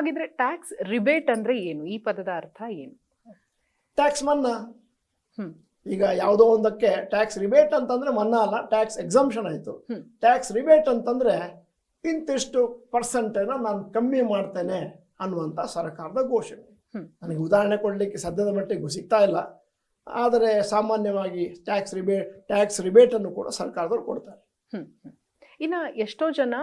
ಹಾಗಿದ್ರೆ tax rebate ಅಂದ್ರೆ ಏನು? ಈ ಪದದ ಅರ್ಥ ಏನು? ಟ್ಯಾಕ್ಸ್ ಮನ್ನಾ? ಈಗ ಯಾವುದೋ ಒಂದಕ್ಕೆ ಟ್ಯಾಕ್ಸ್ ರಿಬೇಟ್ ಅಂತಂದ್ರೆ ಮನ್ನಾ ಅಲ್ಲ ಟ್ಯಾಕ್ಸ್ ಎಕ್ಸಾಮ್ಷನ್ ಆಯಿತು. ಟ್ಯಾಕ್ಸ್ ರಿಬೇಟ್ ಅಂತಂದ್ರೆ ಇಂತಿಷ್ಟು ಪರ್ಸೆಂಟ್ ನಾನು ಕಮ್ಮಿ ಮಾಡ್ತೇನೆ ಅನ್ನುವಂಥ ಸರ್ಕಾರದ ಘೋಷಣೆ. ನನಗೆ ಉದಾಹರಣೆ ಕೊಡಲಿಕ್ಕೆ ಸದ್ಯದ ಮಟ್ಟಿಗೆ ಸಿಗ್ತಾ ಇಲ್ಲ. ಆದರೆ ಸಾಮಾನ್ಯವಾಗಿ ಟ್ಯಾಕ್ಸ್ ರಿಬೇಟ್ ಟ್ಯಾಕ್ಸ್ ರಿಬೇಟನ್ನು ಕೂಡ ಸರ್ಕಾರದವ್ರು ಕೊಡ್ತಾರೆ. ಇನ್ನು ಎಷ್ಟೋ ಜನ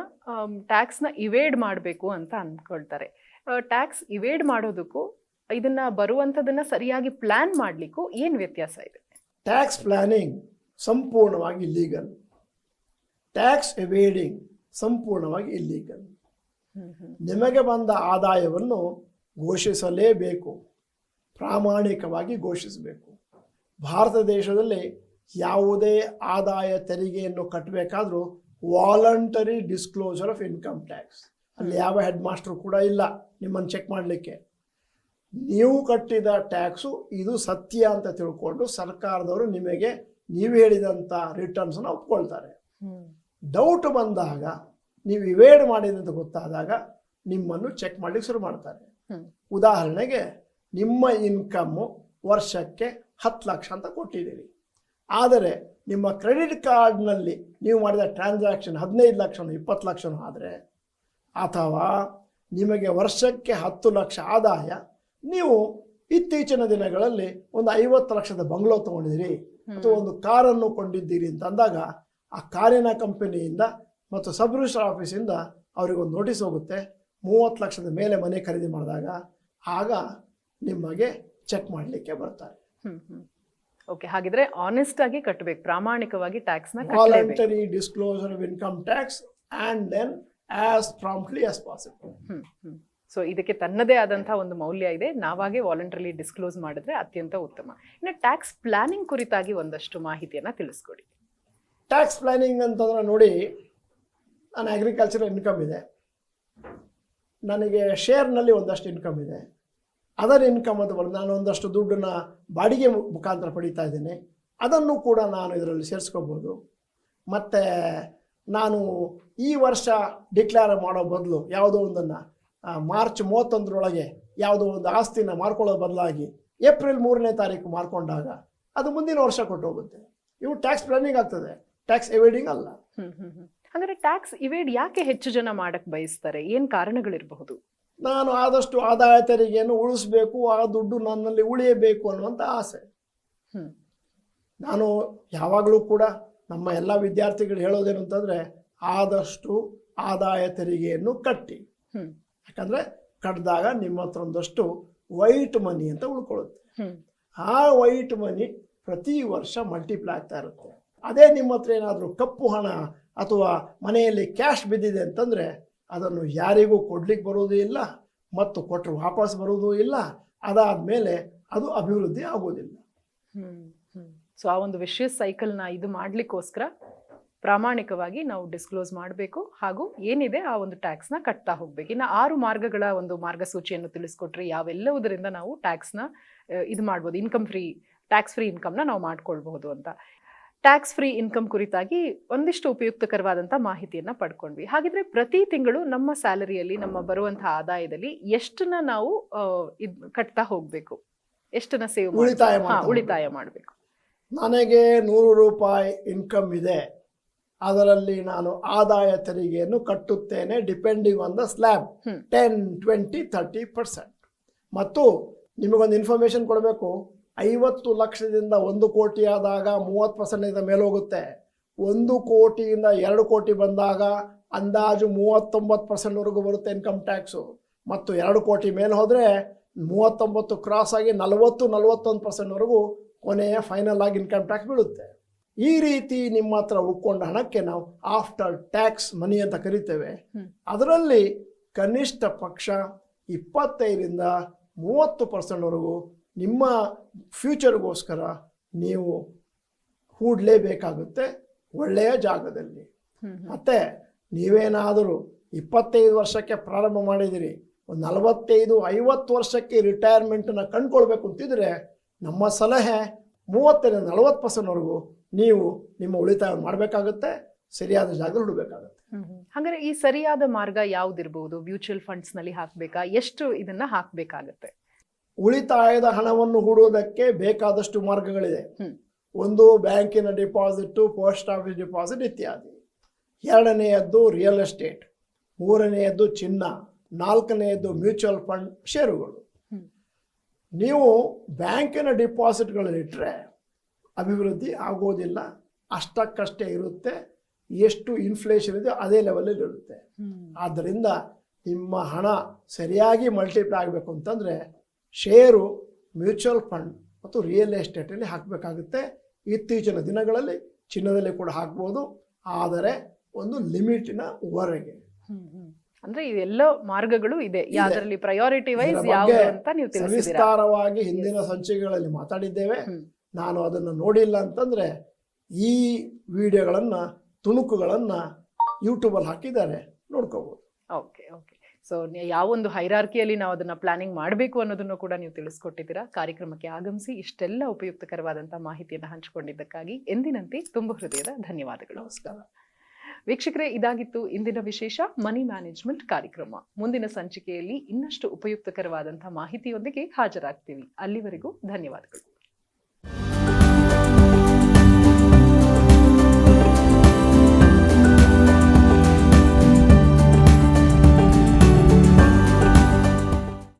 ಟ್ಯಾಕ್ಸ್ನ ಇವೇಡ್ ಮಾಡಬೇಕು ಅಂತ ಅನ್ಕೊಳ್ತಾರೆ. ಟ್ಯಾಕ್ಸ್ ಇವೇಡ್ ಮಾಡೋದಕ್ಕೂ ಇದನ್ನ ಬರುವಂತದನ್ನ ಸರಿಯಾಗಿ ಪ್ಲಾನ್ ಮಾಡಲಿಕ್ಕೂ ಏನ್ ವ್ಯತ್ಯಾಸ ಇದೆ? ಟ್ಯಾಕ್ಸ್ ಪ್ಲಾನಿಂಗ್ ಸಂಪೂರ್ಣವಾಗಿ ಇಲ್ಲೀಗಲ್ ಟ್ಯಾಕ್ಸ್ ಎವೇಡಿಂಗ್ ಸಂಪೂರ್ಣವಾಗಿ ಇಲ್ಲೀಗಲ್ ನಿಮಗೆ ಬಂದ ಆದಾಯವನ್ನು ಘೋಷಿಸಲೇಬೇಕು. ಪ್ರಾಮಾಣಿಕವಾಗಿ ಘೋಷಿಸಬೇಕು. ಭಾರತ ದೇಶದಲ್ಲಿ ಯಾವುದೇ ಆದಾಯ ತೆರಿಗೆಯನ್ನು ಕಟ್ಟಬೇಕಾದ್ರೂ voluntary disclosure of income tax ಅಲ್ಲಿ ಯಾವ ಹೆಡ್ ಮಾಸ್ಟರ್ ಕೂಡ ಇಲ್ಲ. ನಿಮ್ಮನ್ನು ಚೆಕ್ ಮಾಡಲಿಕ್ಕೆ. ನೀವು ಕಟ್ಟಿದ ಟ್ಯಾಕ್ಸು ಇದು ಸತ್ಯ ಅಂತ ತಿಳ್ಕೊಂಡು ಸರ್ಕಾರದವರು ನಿಮಗೆ ನೀವು ಹೇಳಿದಂಥ ರಿಟರ್ನ್ಸನ್ನು ಒಪ್ಕೊಳ್ತಾರೆ. ಡೌಟ್ ಬಂದಾಗ ನೀವು ಇವೇಡ್ ಮಾಡಿದೆ ಅಂತ ಗೊತ್ತಾದಾಗ ನಿಮ್ಮನ್ನು ಚೆಕ್ ಮಾಡಲಿಕ್ಕೆ ಶುರು ಮಾಡ್ತಾರೆ. ಉದಾಹರಣೆಗೆ ನಿಮ್ಮ ಇನ್ಕಮ್ಮು ವರ್ಷಕ್ಕೆ ಹತ್ತು ಲಕ್ಷ ಅಂತ ಕೊಟ್ಟಿದ್ದೀರಿ. ಆದರೆ ನಿಮ್ಮ ಕ್ರೆಡಿಟ್ ಕಾರ್ಡ್ನಲ್ಲಿ ನೀವು ಮಾಡಿದ ಟ್ರಾನ್ಸಾಕ್ಷನ್ ಹದಿನೈದು ಲಕ್ಷನೋ ಇಪ್ಪತ್ತು ಲಕ್ಷನೋ ಆದರೆ ಅಥವಾ ನಿಮಗೆ ವರ್ಷಕ್ಕೆ ಹತ್ತು ಲಕ್ಷ ಆದಾಯ ನೀವು ಇತ್ತೀಚಿನ ದಿನಗಳಲ್ಲಿ ಒಂದು ಐವತ್ತು ಲಕ್ಷದ ಬಂಗ್ಲೋ ತಗೊಂಡಿದ್ದೀರಿ. ಅಥವಾ ಒಂದು ಕಾರನ್ನು ಕೊಂಡಿದ್ದೀರಿ ಅಂತ ಅಂದಾಗ ಆ ಕಾರಿನ ಕಂಪನಿಯಿಂದ ಮತ್ತು ಸಬ್ ರಿಜಿಸ್ಟರ್ ಆಫೀಸಿಂದ ಅವರಿಗೊಂದು ನೋಟಿಸ್ ಹೋಗುತ್ತೆ. ಮೂವತ್ತು ಲಕ್ಷದ ಮೇಲೆ ಮನೆ ಖರೀದಿ ಮಾಡಿದಾಗ ಆಗ ನಿಮಗೆ ಚೆಕ್ ಮಾಡಲಿಕ್ಕೆ ಬರ್ತಾರೆ. ಓಕೆ ಹಾಗಿದ್ರೆ ಆನೆಸ್ಟ್ ಆಗಿ ಕಟ್ಟಬೇಕು ಪ್ರಾಮಾಣಿಕವಾಗಿ tax voluntary disclosure of income tax and then as promptly as possible so ಇದಕ್ಕೆ ತನ್ನದೇ ಆದಂತಹ ಒಂದು ಮೌಲ್ಯ ಇದೆ. ನಾವಾಗೆ ವಾಲಂಟರಿಲಿ ಡಿಸ್ಕ್ಲೋಸ್ ಮಾಡಿದ್ರೆ ಅತ್ಯಂತ ಉತ್ತಮ. ಇನ್ನು ಟ್ಯಾಕ್ಸ್ ಪ್ಲಾನಿಂಗ್ ಕುರಿತಾಗಿ ಒಂದಷ್ಟು ಮಾಹಿತಿಯನ್ನು ತಿಳಿಸ್ಕೊಡಿ. ಟ್ಯಾಕ್ಸ್ ಪ್ಲಾನಿಂಗ್ ಅಂತಂದ್ರೆ ನೋಡಿ ನಾನು ಅಗ್ರಿಕಲ್ಚರ್ ಇನ್ಕಮ್ ಇದೆ. ನನಗೆ ಶೇರ್ನಲ್ಲಿ ಒಂದಷ್ಟು ಇನ್ಕಮ್ ಇದೆ. ಅದರ ಇನ್ಕಮ್ ಅಂತ ಬರೋದು ನಾನು ಒಂದಷ್ಟು ದುಡ್ಡನ್ನ ಬಾಡಿಗೆ ಮುಖಾಂತರ ಪಡೀತಾ ಇದ್ದೀನಿ. ಅದನ್ನು ಕೂಡ ನಾನು ಇದರಲ್ಲಿ ಸೇರಿಸ್ಕೋಬೋದು. ಮತ್ತು ನಾನು ಈ ವರ್ಷ ಡಿಕ್ಲೇರ್ ಮಾಡೋ ಬದಲು ಯಾವುದೋ ಒಂದನ್ನು ಮಾರ್ಚ್ ಮೂವತ್ತೊಂದರೊಳಗೆ ಯಾವುದೋ ಒಂದು ಆಸ್ತಿನ ಮಾರ್ಕೊಳ್ಳೋ ಬದಲಾಗಿ ಏಪ್ರಿಲ್ ಮೂರನೇ ತಾರೀಕು ಮಾರ್ಕೊಂಡಾಗ ಅದು ಮುಂದಿನ ವರ್ಷ ಕೊಟ್ಟು ಹೋಗುತ್ತೆ. ಇವು ಟ್ಯಾಕ್ಸ್ ಪ್ಲಾನಿಂಗ್ ಆಗ್ತದೆ. ಟ್ಯಾಕ್ಸ್ ಎವೇಡಿಂಗ್ ಅಲ್ಲ. ಅಂದರೆ ಹಾಗಾದ್ರೆ ಟ್ಯಾಕ್ಸ್ ಇವೇಡ್ ಯಾಕೆ ಹೆಚ್ಚು ಜನ ಮಾಡಕ್ಕೆ ಬಯಸ್ತಾರೆ? ಏನು ಕಾರಣಗಳಿರಬಹುದು? ನಾನು ಆದಷ್ಟು ಆದಾಯ ತೆರಿಗೆಯನ್ನು ಉಳಿಸ್ಬೇಕು ಆ ದುಡ್ಡು ನನ್ನಲ್ಲಿ ಉಳಿಯಬೇಕು ಅನ್ನುವಂಥ ಆಸೆ. ನಾನು ಯಾವಾಗಲೂ ಕೂಡ ನಮ್ಮ ಎಲ್ಲ ವಿದ್ಯಾರ್ಥಿಗಳು ಹೇಳೋದೇನು ಅಂತಂದರೆ ಆದಷ್ಟು ಆದಾಯ ತೆರಿಗೆಯನ್ನು ಕಟ್ಟಿ. ಯಾಕಂದರೆ ಕಟ್ಟಿದಾಗ ನಿಮ್ಮ ಹತ್ರ ಒಂದಷ್ಟು ವೈಟ್ ಮನಿ ಅಂತ ಉಳ್ಕೊಳ್ಳುತ್ತೆ. ಆ ವೈಟ್ ಮನಿ ಪ್ರತಿ ವರ್ಷ ಮಲ್ಟಿಪ್ಲೈ ಆಗ್ತಾ ಇರುತ್ತೆ. ಅದೇ ನಿಮ್ಮ ಹತ್ರ ಏನಾದರೂ ಕಪ್ಪು ಹಣ ಅಥವಾ ಮನೆಯಲ್ಲಿ ಕ್ಯಾಶ್ ಬಿದ್ದಿದೆ ಅಂತಂದರೆ ಅದನ್ನು ಯಾರಿಗೂ ಕೊಡ್ಲಿಕ್ಕೆ ಬರೋದು ಇಲ್ಲ ಮತ್ತು ಕೊಟ್ಟರು ವಾಪಸ್ ಬರೋದು ಇಲ್ಲ ಅದಾದ ಮೇಲೆ ಅದು ಅಭಿವೃದ್ಧಿ ಆಗೋದಿಲ್ಲ ಸೊ ಆ ಒಂದು ವಿಶೇಷ ಸೈಕಲ್ನ ಇದು ಮಾಡಲಿಕ್ಕೋಸ್ಕರ ಪ್ರಾಮಾಣಿಕವಾಗಿ ನಾವು ಡಿಸ್ಕ್ಲೋಸ್ ಮಾಡಬೇಕು ಹಾಗೂ ಏನಿದೆ ಆ ಒಂದು ಟ್ಯಾಕ್ಸ್ನ ಕಟ್ತಾ ಹೋಗ್ಬೇಕು. ಇನ್ನು ಆರು ಮಾರ್ಗಗಳ ಒಂದು ಮಾರ್ಗಸೂಚಿಯನ್ನು ತಿಳಿಸ್ಕೊಟ್ರಿ ಯಾವೆಲ್ಲವುದರಿಂದ ನಾವು ಟ್ಯಾಕ್ಸ್ನ ಇದು ಮಾಡ್ಬೋದು ಇನ್ಕಮ್ ಫ್ರೀ ಟ್ಯಾಕ್ಸ್ ಫ್ರೀ ಇನ್ಕಮ್ನ ನಾವು ಮಾಡ್ಕೊಳ್ಬಹುದು ಅಂತ. ಟ್ಯಾಕ್ಸ್ ಫ್ರೀ ಇನ್ಕಮ್ ಕುರಿತಾಗಿ ಒಂದಿಷ್ಟು ಉಪಯುಕ್ತಕರವಾದಂಥ ಮಾಹಿತಿಯನ್ನು ಪಡ್ಕೊಂಡ್ವಿ. ಹಾಗಿದ್ರೆ ಪ್ರತಿ ತಿಂಗಳು ನಮ್ಮ ಸ್ಯಾಲರಿಯಲ್ಲಿ ನಮ್ಮ ಬರುವಂತಹ ಆದಾಯದಲ್ಲಿ ಎಷ್ಟನ್ನ ನಾವು ಇದು ಕಟ್ತಾ ಹೋಗ್ಬೇಕು. ಎಷ್ಟನ್ನ ಸೇವ್ ಉಳಿತಾಯ ಮಾಡಬೇಕು. ನನಗೆ ನೂರು ರೂಪಾಯಿ ಇನ್ಕಮ್ ಇದೆ. ಅದರಲ್ಲಿ ನಾನು ಆದಾಯ ತೆರಿಗೆಯನ್ನು ಕಟ್ಟುತ್ತೇನೆ depending on the slab. Ten twenty thirty percent ಮತ್ತು ನಿಮಗೊಂದು ಇನ್ಫಾರ್ಮೇಷನ್ ಕೊಡಬೇಕು. ಐವತ್ತು ಲಕ್ಷದಿಂದ ಒಂದು ಕೋಟಿ ಆದಾಗ ಮೂವತ್ತು ಪರ್ಸೆಂಟಿಂದ ಮೇಲೆ ಹೋಗುತ್ತೆ. ಒಂದು ಕೋಟಿಯಿಂದ ಎರಡು ಕೋಟಿ ಬಂದಾಗ ಅಂದಾಜು ಮೂವತ್ತೊಂಬತ್ತು ಪರ್ಸೆಂಟ್ವರೆಗೂ ಬರುತ್ತೆ ಇನ್ಕಮ್ ಟ್ಯಾಕ್ಸು ಮತ್ತು ಎರಡು ಕೋಟಿ ಮೇಲೆ ಹೋದರೆ ಮೂವತ್ತೊಂಬತ್ತು ಕ್ರಾಸ್ ಆಗಿ ನಲವತ್ತು ನಲವತ್ತೊಂದು ಪರ್ಸೆಂಟ್ವರೆಗೂ ಕೊನೆಯ ಫೈನಲ್ ಆಗಿ ಇನ್ಕಮ್ ಟ್ಯಾಕ್ಸ್ ಬೀಳುತ್ತೆ. ಈ ರೀತಿ ನಿಮ್ಮ ಹತ್ರ ಉಳ್ಕೊಂಡ ಹಣಕ್ಕೆ ನಾವು ಆಫ್ಟರ್ ಟ್ಯಾಕ್ಸ್ ಮನಿ ಅಂತ ಕರಿತೇವೆ. ಅದರಲ್ಲಿ ಕನಿಷ್ಠ ಪಕ್ಷ ಇಪ್ಪತ್ತೈದರಿಂದ ಮೂವತ್ತು ಪರ್ಸೆಂಟ್ವರೆಗೂ ನಿಮ್ಮ ಫ್ಯೂಚರ್ಗೋಸ್ಕರ ನೀವು ಹೂಡಲೇಬೇಕಾಗುತ್ತೆ ಒಳ್ಳೆಯ ಜಾಗದಲ್ಲಿ. ಮತ್ತೆ ನೀವೇನಾದರೂ ಇಪ್ಪತ್ತೈದು ವರ್ಷಕ್ಕೆ ಪ್ರಾರಂಭ ಮಾಡಿದಿರಿ ಒಂದು ನಲವತ್ತೈದು ಐವತ್ತು ವರ್ಷಕ್ಕೆ ರಿಟೈರ್ಮೆಂಟನ್ನು ಕಂಡುಕೊಳ್ಬೇಕು ಅಂತಿದ್ರೆ ನಮ್ಮ ಸಲಹೆ ಮೂವತ್ತರಿಂದ ನಲವತ್ತು ಪರ್ಸೆಂಟ್ವರೆಗೂ ನೀವು ನಿಮ್ಮ ಉಳಿತಾಯ ಮಾಡಬೇಕಾಗುತ್ತೆ ಸರಿಯಾದ ಜಾಗದಲ್ಲಿ ಹುಡಬೇಕಾಗುತ್ತೆ ಹಾಗಾದ್ರೆ ಈ ಸರಿಯಾದ ಮಾರ್ಗ ಯಾವ್ದಿರಬಹುದು ಮ್ಯೂಚುವಲ್ ಫಂಡ್ಸ್ನಲ್ಲಿ ಹಾಕಬೇಕಾ? ಎಷ್ಟು ಇದನ್ನ ಹಾಕಬೇಕಾಗತ್ತೆ? ಉಳಿತಾಯದ ಹಣವನ್ನು ಹೂಡುವುದಕ್ಕೆ ಬೇಕಾದಷ್ಟು ಮಾರ್ಗಗಳಿದೆ. ಒಂದು ಬ್ಯಾಂಕಿನ ಡಿಪಾಸಿಟ್ ಪೋಸ್ಟ್ ಆಫೀಸ್ ಡಿಪಾಸಿಟ್ ಇತ್ಯಾದಿ. ಎರಡನೆಯದ್ದು ರಿಯಲ್ ಎಸ್ಟೇಟ್. ಮೂರನೆಯದ್ದು ಚಿನ್ನ. ನಾಲ್ಕನೆಯದ್ದು ಮ್ಯೂಚುವಲ್ ಫಂಡ್ ಷೇರುಗಳು. ನೀವು ಬ್ಯಾಂಕಿನ ಡಿಪಾಸಿಟ್ಗಳಲ್ಲಿಟ್ಟರೆ ಅಭಿವೃದ್ಧಿ ಆಗೋದಿಲ್ಲ ಅಷ್ಟಕ್ಕಷ್ಟೇ ಇರುತ್ತೆ ಎಷ್ಟು ಇನ್ಫ್ಲೇಷನ್ ಇದೆ ಅದೇ ಲೆವೆಲಲ್ಲಿ ಇರುತ್ತೆ. ಆದ್ದರಿಂದ ನಿಮ್ಮ ಹಣ ಸರಿಯಾಗಿ ಮಲ್ಟಿಪ್ಲೈ ಆಗಬೇಕು ಅಂತಂದರೆ ಷೇರು ಮ್ಯೂಚುವಲ್ ಫಂಡ್ ಮತ್ತು ರಿಯಲ್ ಎಸ್ಟೇಟಲ್ಲಿ ಹಾಕಬೇಕಾಗುತ್ತೆ. ಇತ್ತೀಚಿನ ದಿನಗಳಲ್ಲಿ ಚಿನ್ನದಲ್ಲಿ ಕೂಡ ಹಾಕ್ಬೋದು. ಆದರೆ ಒಂದು ಲಿಮಿಟಿನ ಹೊರಗೆ. ಅಂದ್ರೆ ಇದೆಲ್ಲ ಮಾರ್ಗಗಳು ಇದೆ. ಯಾವ್ದ್ರಲ್ಲಿ ಪ್ರಯಾರಿಟಿ ವೈಸ್ ಯಾವುದು ಅಂತ ನೀವು ವಿಸ್ತಾರವಾಗಿ ಸವಿಸ್ತಾರವಾಗಿ ಹಿಂದಿನ ಸಂಚಿಕೆಗಳಲ್ಲಿ ಮಾತಾಡಿದ್ದೇವೆ. ನಾನು ಅದನ್ನು ನೋಡಿಲ್ಲ ಅಂತಂದ್ರೆ ಈ ವಿಡಿಯೋಗಳನ್ನು ತುಣುಕುಗಳನ್ನು ಯೂಟ್ಯೂಬಲ್ಲಿ ಹಾಕಿದ್ದಾರೆ. ನೋಡ್ಕೋಬಹುದು ಓಕೆ ಓಕೆ ಸೊ ಯಾವೊಂದು ಹೈರಾರ್ಕಿಯಲ್ಲಿ ನಾವು ಅದನ್ನ ಪ್ಲಾನಿಂಗ್ ಮಾಡಬೇಕು ಅನ್ನೋದನ್ನು ಕೂಡ ನೀವು ತಿಳಿಸ್ಕೊಟ್ಟಿದ್ದೀರಾ? ಕಾರ್ಯಕ್ರಮಕ್ಕೆ ಆಗಮಿಸಿ ಇಷ್ಟೆಲ್ಲ ಉಪಯುಕ್ತಕರವಾದಂಥ ಮಾಹಿತಿಯನ್ನು ಹಂಚಿಕೊಂಡಿದ್ದಕ್ಕಾಗಿ ಎಂದಿನಂತೆ ತುಂಬ ಹೃದಯದ ಧನ್ಯವಾದಗಳು. ನಮಸ್ಕಾರ. ವೀಕ್ಷಕರೇ, ಇದಾಗಿತ್ತು ಇಂದಿನ ವಿಶೇಷ ಮನಿ ಮ್ಯಾನೇಜ್ಮೆಂಟ್ ಕಾರ್ಯಕ್ರಮ. ಮುಂದಿನ ಸಂಚಿಕೆಯಲ್ಲಿ ಇನ್ನಷ್ಟು ಉಪಯುಕ್ತಕರವಾದಂತಹ ಮಾಹಿತಿಯೊಂದಿಗೆ ಹಾಜರಾಗ್ತೀವಿ. ಅಲ್ಲಿವರೆಗೂ ಧನ್ಯವಾದಗಳು.